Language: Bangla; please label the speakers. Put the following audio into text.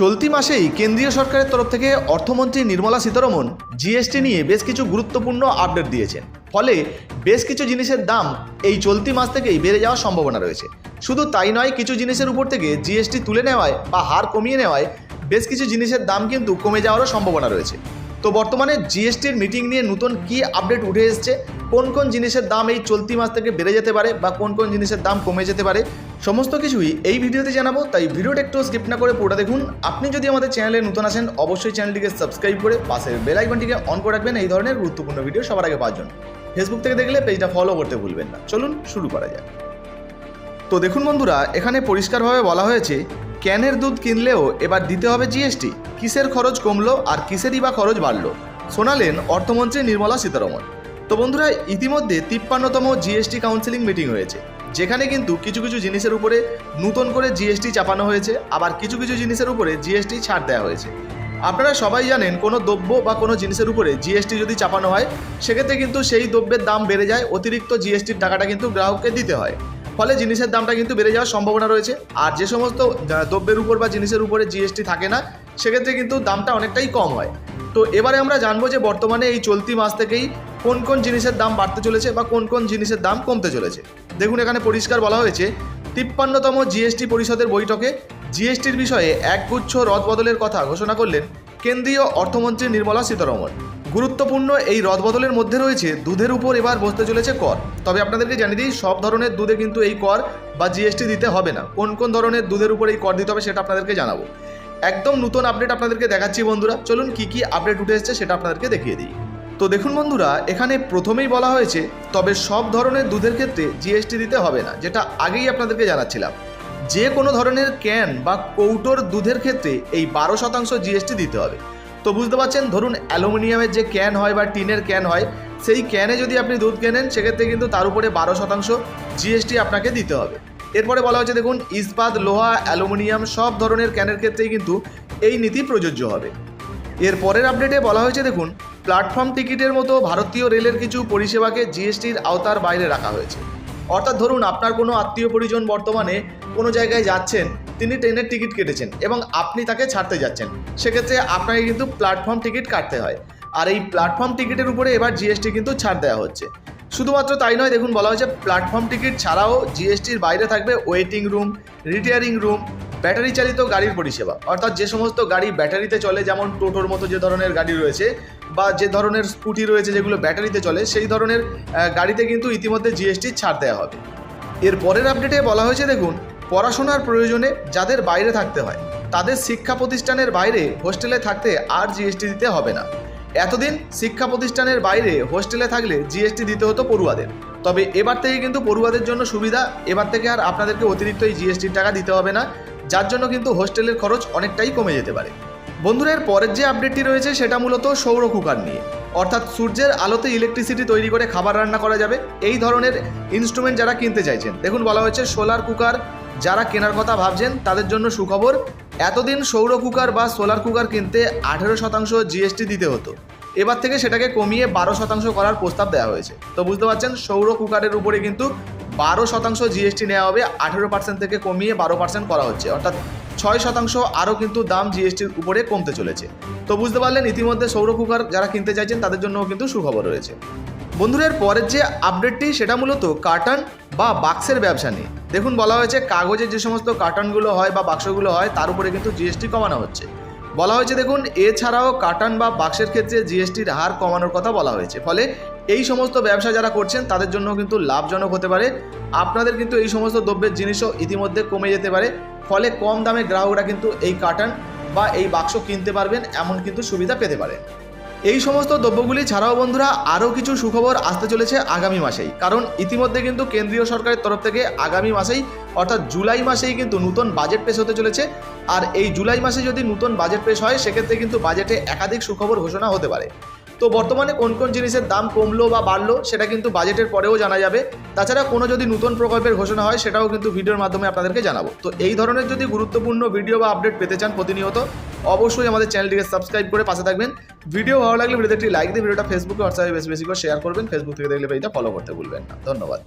Speaker 1: চলতি মাসেই কেন্দ্রীয় সরকারের তরফ থেকে অর্থমন্ত্রী নির্মলা সীতারমন জিএসটি নিয়ে বেশ কিছু গুরুত্বপূর্ণ আপডেট দিয়েছেন। ফলে বেশ কিছু জিনিসের দাম এই চলতি মাস থেকেই বেড়ে যাওয়ার সম্ভাবনা রয়েছে। শুধু তাই নয়, কিছু জিনিসের উপর থেকে জিএসটি তুলে নেওয়ায় বা হার কমিয়ে নেওয়ায় বেশ কিছু জিনিসের দাম কিন্তু কমে যাওয়ারও সম্ভাবনা রয়েছে। তো বর্তমানে জিএসটির মিটিং নিয়ে নতুন কি আপডেট উঠে এসছে, কোন কোন জিনিসের দাম এই চলতি মাস থেকে বেড়ে যেতে পারে বা কোন কোন জিনিসের দাম কমে যেতে পারে সমস্ত কিছুই এই ভিডিওতে জানাব, তাই ভিডিওটা একটু স্কিপ না করে পুরোটা দেখুন। আপনি যদি আমাদের চ্যানেলে নতুন আসেন, অবশ্যই চ্যানেলটিকে সাবস্ক্রাইব করে পাশের বেল আইকনটিকে অন করে রাখবেন। এই ধরনের গুরুত্বপূর্ণ ভিডিও সবার আগে পাওয়ার জন্য। ফেসবুক থেকে দেখলে পেজটা ফলো করতে ভুলবেন না। চলুন শুরু করা যাক। তো দেখুন বন্ধুরা, এখানে পরিষ্কারভাবে বলা হয়েছে, ক্যানের দুধ কিনলেও এবার দিতে হবে জিএসটি কিসের খরচ কমলো আর কিসেরই বা খরচ বাড়লো? শোনালেন অর্থমন্ত্রী নির্মলা সীতারমন। তো বন্ধুরা, ইতিমধ্যে তিপ্পান্নতম জিএসটি কাউন্সিলিং মিটিং হয়েছে। যেখানে কিন্তু কিছু কিছু জিনিসের উপরে নতুন করে জিএসটি চাপানো হয়েছে, আবার কিছু কিছু জিনিসের উপরে জিএসটি ছাড় দেওয়া হয়েছে। আপনারা সবাই জানেন কোনো দ্রব্য বা কোনো জিনিসের উপরে জিএসটি যদি চাপানো হয়, সেক্ষেত্রে কিন্তু সেই দ্রব্যের দাম বেড়ে যায়, অতিরিক্ত জিএসটির টাকাটা কিন্তু গ্রাহককে দিতে হয়। ফলে জিনিসের দামটা কিন্তু বেড়ে যাওয়ার সম্ভাবনা রয়েছে, আর যে সমস্ত দ্রব্যের উপর বা জিনিসের উপরে জিএসটি থাকে না, সেক্ষেত্রে কিন্তু দামটা অনেকটাই কম হয়। তো এবারে আমরা জানব যে বর্তমানে এই চলতি মাস থেকেই কোন কোন জিনিসের দাম বাড়তে চলেছে বা কোন কোন জিনিসের দাম কমতে চলেছে? দেখুন, এখানে পরিষ্কার বলা হয়েছে, তিপ্পান্নতম জিএসটি পরিষদের বৈঠকে জিএসটির বিষয়ে একগুচ্ছ রদবদলের কথা ঘোষণা করলেন কেন্দ্রীয় অর্থমন্ত্রী নির্মলা সীতারমন। গুরুত্বপূর্ণ এই রদবদলের মধ্যে রয়েছে দুধের উপর এবার বসতে চলেছে কর। তবে আপনাদেরকে জানিয়ে দিই, সব ধরনের দুধে কিন্তু এই কর বা জিএসটি দিতে হবে না। কোন কোন ধরনের দুধের উপর এই কর দিতে হবে সেটা আপনাদেরকে জানাব। একদম নতুন আপডেট আপনাদেরকে দেখাচ্ছি বন্ধুরা, চলুন কি কি আপডেট উঠে এসেছে সেটা আপনাদেরকে দেখিয়ে দিই। তো দেখুন বন্ধুরা, এখানে প্রথমেই বলা হয়েছে, তবে সব ধরনের দুধের ক্ষেত্রে জিএসটি দিতে হবে না, যেটা আগেই আপনাদেরকে জানাচ্ছিলাম। যে কোনো ধরনের ক্যান বা কৌটোর দুধের ক্ষেত্রে এই বারো শতাংশ জিএসটি দিতে হবে। তো বুঝতে পারছেন, ধরুন অ্যালুমিনিয়ামের যে ক্যান হয় বা টিনের ক্যান হয়, সেই ক্যানে যদি আপনি দুধ কেনেন, সেক্ষেত্রে কিন্তু তার উপরে বারো শতাংশ জিএসটি আপনাকে দিতে হবে। এরপরে বলা হচ্ছে দেখুন ইস্পাত, লোহা, অ্যালুমিনিয়াম সব ধরনের ক্যানের ক্ষেত্রেই কিন্তু এই নীতি প্রযোজ্য হবে। এর পরের আপডেটে বলা হয়েছে, দেখুন প্ল্যাটফর্ম টিকিটের মতো ভারতীয় রেলের কিছু পরিষেবাকে জিএসটির আওতার বাইরে রাখা হয়েছে। অর্থাৎ ধরুন, আপনার কোনো আত্মীয় পরিজন বর্তমানে কোনো জায়গায় যাচ্ছেন, তিনি ট্রেনের টিকিট কেটেছেন এবং আপনি তাকে ছাড়তে যাচ্ছেন। সেক্ষেত্রে আপনাকে কিন্তু প্ল্যাটফর্ম টিকিট কাটতে হয়। আর এই প্ল্যাটফর্ম টিকিটের উপরে এবার জিএসটি কিন্তু ছাড় দেওয়া হচ্ছে। শুধুমাত্র তাই নয়, দেখুন বলা হয়েছে, প্ল্যাটফর্ম টিকিট ছাড়াও জিএসটির বাইরে থাকবে waiting room retiring room battery চালিত গাড়ির পরিষেবা। অর্থাৎ যে সমস্ত গাড়ি ব্যাটারিতে চলে, যেমন টোটোর মতো যে ধরনের গাড়ি রয়েছে, বা যে ধরনের স্কুটি রয়েছে যেগুলো ব্যাটারিতে চলে, সেই ধরনের গাড়িতে কিন্তু ইতিমধ্যে জিএসটি ছাড় দেওয়া হবে। এর পরের আপডেটে বলা হয়েছে, দেখুন, পড়াশোনার প্রয়োজনে যাদের বাইরে থাকতে হয়, তাদের শিক্ষা প্রতিষ্ঠানের বাইরে হোস্টেলে থাকতে আর জিএসটি দিতে হবে না। এতদিন শিক্ষা প্রতিষ্ঠানের বাইরে হোস্টেলে থাকলে জিএসটি দিতে হতো পড়ুয়াদের। তবে এবার থেকে কিন্তু পড়ুয়াদের জন্য সুবিধা, এবার থেকে আর আপনাদেরকে অতিরিক্ত এই জিএসটির টাকা দিতে হবে না। যার জন্য কিন্তু হোস্টেলের খরচ অনেকটাই কমে যেতে পারে। বন্ধুরা, এর পরের যে আপডেটটি রয়েছে, সেটা মূলত সৌর কুকার নিয়ে। অর্থাৎ সূর্যের আলোতে ইলেকট্রিসিটি তৈরি করে খাবার রান্না করা যাবে। এই ধরনের ইনস্ট্রুমেন্ট যারা কিনতে চাইছেন, দেখুন বলা হয়েছে সোলার কুকার। যারা কেনার কথা ভাবছেন, তাদের জন্য সুখবর, এতদিন সৌর কুকার বা সোলার কুকার কিনতে আঠেরো শতাংশ জিএসটি দিতে হতো। এবার থেকে সেটাকে কমিয়ে বারো শতাংশ করার প্রস্তাব দেওয়া হয়েছে। তো বুঝতে পারছেন, সৌর কুকারের উপরে কিন্তু বারো শতাংশ জিএসটি নেওয়া হবে, আঠেরো পার্সেন্ট থেকে কমিয়ে বারো পার্সেন্ট করা হচ্ছে। অর্থাৎ ছয় শতাংশ আরও কিন্তু দাম জিএসটির উপরে কমতে চলেছে। তো বুঝতে পারলেন, ইতিমধ্যে সৌর কুকার যারা কিনতে চাইছেন, তাদের জন্যও কিন্তু সুখবর রয়েছে। বন্ধুরা, এর পরের যে আপডেটটি সেটা মূলত কার্টন বা বাক্সের ব্যবসা নিয়ে। দেখুন, বলা হয়েছে কাগজের যে সমস্ত কার্টনগুলো হয় বা বাক্সগুলো হয়, তার উপরে কিন্তু জিএসটি কমানো হচ্ছে। বলা হয়েছে, দেখুন, এছাড়াও কার্টন বা বাক্সের ক্ষেত্রে জিএসটির হার কমানোর কথা বলা হয়েছে। ফলে এই সমস্ত ব্যবসা যারা করছেন, তাদের জন্য কিন্তু লাভজনক হতে পারে। আপনাদের কিন্তু এই সমস্ত দ্রব্যের জিনিসও ইতিমধ্যে কমে যেতে পারে। ফলে কম দামে গ্রাহকরা কিন্তু এই কার্টন বা এই বাক্স কিনতে পারবেন, এমন কিন্তু সুবিধা পেতে পারেন এই সমস্ত দ্রব্যগুলি ছাড়াও বন্ধুরা, আরও কিছু সুখবর আসতে চলেছে আগামী মাসেই। কারণ ইতিমধ্যে কিন্তু কেন্দ্রীয় সরকারের তরফ থেকে আগামী মাসেই, অর্থাৎ জুলাই মাসেই কিন্তু নতুন বাজেট পেশ হতে চলেছে। আর এই জুলাই মাসে যদি নতুন বাজেট পেশ হয়, সেক্ষেত্রে কিন্তু বাজেটে একাধিক সুখবর ঘোষণা হতে পারে। তো বর্তমানে কোন কোন জিনিসের দাম কমলো বা বাড়লো, সেটা কিন্তু বাজেটের পরেও জানা যাবে। তাছাড়া কোনো যদি নতুন প্রকল্পের ঘোষণা হয়, সেটাও কিন্তু ভিডিওর মাধ্যমে আপনাদেরকে জানাব। তো এই ধরনের যদি গুরুত্বপূর্ণ ভিডিও বা আপডেট পেতে চান প্রতিনিয়ত, অবশ্যই আমাদের চ্যানেলটিকে সাবস্ক্রাইব করে পাশে থাকবেন। ভিডিও ভালো লাগলে ভিডিওতে একটি লাইক দিয়ে ভিডিওটা ফেসবুকে হোয়াটসঅ্যাপে বেশি বেশি করে শেয়ার করবেন। ফেসবুক থেকে দেখলে পেজটা ফলো করতে ভুলবেন না। ধন্যবাদ।